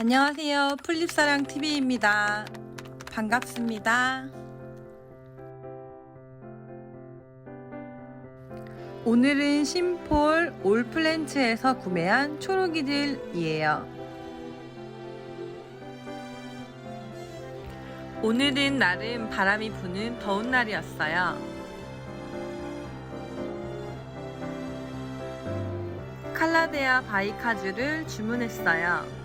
안녕하세요. 풀립사랑 TV입니다. 반갑습니다. 오늘은 심폴 올플랜츠에서 구매한 초록이들이에요. 오늘은 나름 바람이 부는 더운 날이었어요. 칼라데아 바이카주를 주문했어요.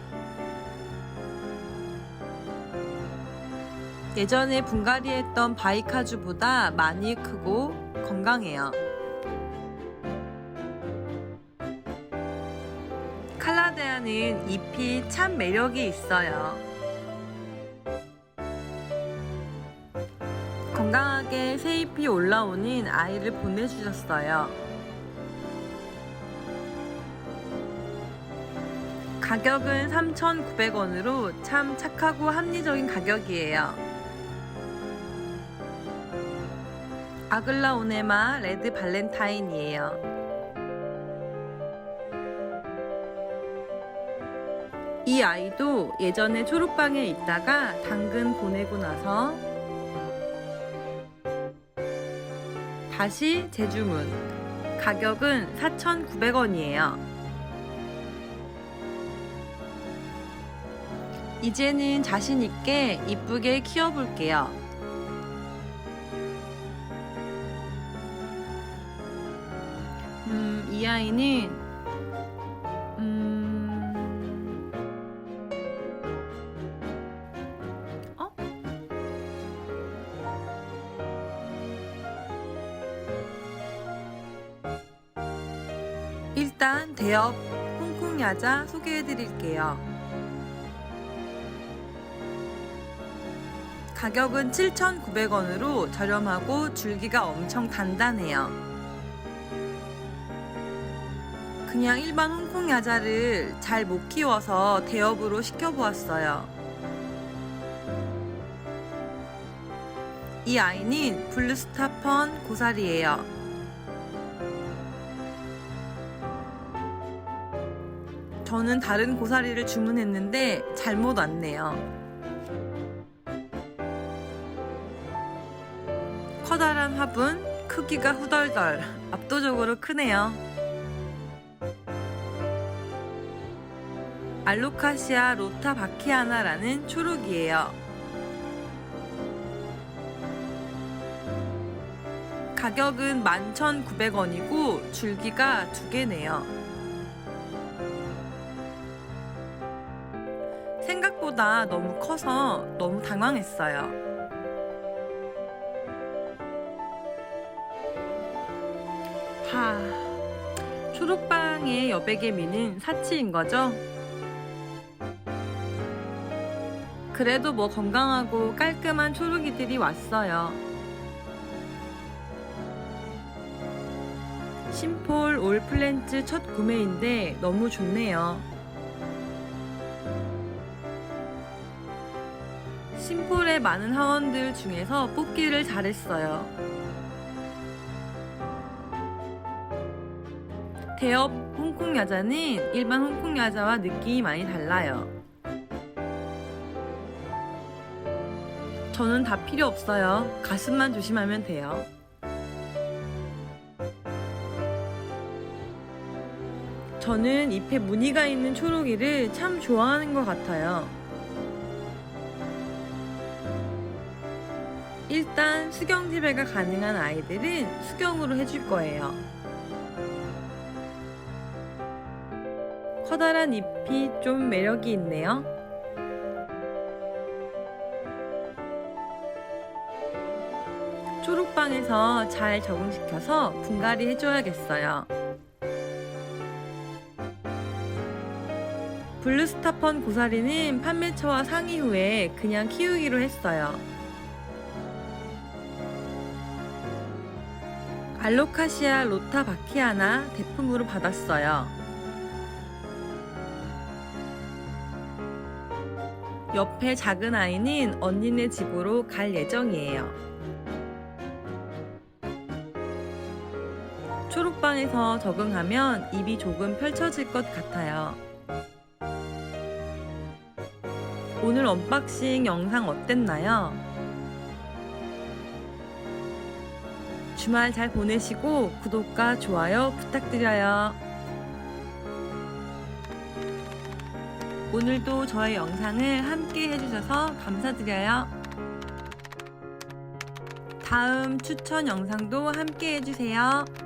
예전에 분갈이 했던 바이카주보다 많이 크고 건강해요. 칼라데아는 잎이 참 매력이 있어요. 건강하게 새 잎이 올라오는 아이를 보내주셨어요. 가격은 3,900원으로 참 착하고 합리적인 가격이에요. 아글라 오네마 레드 발렌타인이에요. 이 아이도 예전에 초록방에 있다가 당근 보내고 나서 다시 재주문. 가격은 4,900원이에요. 이제는 자신있게 이쁘게 키워볼게요. 아이는, 음, 어? 일단 대엽 홍콩 야자 소개해드릴게요. 가격은 7,900원으로 저렴하고 줄기가 엄청 단단해요. 그냥 일반 홍콩 야자를 잘 못 키워서 대엽으로 시켜보았어요. 이 아이는 블루스타펀 고사리예요. 저는 다른 고사리를 주문했는데 잘못 왔네요. 커다란 화분, 크기가 후덜덜, 압도적으로 크네요. 알로카시아 로타 바키아나라는 초록이에요. 가격은 11,900원이고 줄기가 두 개네요. 생각보다 너무 커서 너무 당황했어요. 하, 초록방의 여백개미는 사치인 거죠? 그래도 뭐 건강하고 깔끔한 초록이들이 왔어요. 심폴 올플랜츠 첫 구매인데 너무 좋네요. 심폴의 많은 하원들 중에서 뽑기를 잘했어요. 대엽 홍콩 야자는 일반 홍콩 야자와 느낌이 많이 달라요. 저는 다 필요 없어요. 가슴만 조심하면 돼요. 저는 잎에 무늬가 있는 초록이를 참 좋아하는 것 같아요. 일단 수경 재배가 가능한 아이들은 수경으로 해줄 거예요. 커다란 잎이 좀 매력이 있네요. 초록방에서 잘 적응시켜서 분갈이 해줘야겠어요. 블루스타펀 고사리는 판매처와 상의 후에 그냥 키우기로 했어요. 알로카시아 로타 바키아나 대품으로 받았어요. 옆에 작은 아이는 언니네 집으로 갈 예정이에요. 초록방에서 적응하면 입이 조금 펼쳐질 것 같아요. 오늘 언박싱 영상 어땠나요? 주말 잘 보내시고 구독과 좋아요 부탁드려요. 오늘도 저의 영상을 함께 해주셔서 감사드려요. 다음 추천 영상도 함께 해주세요.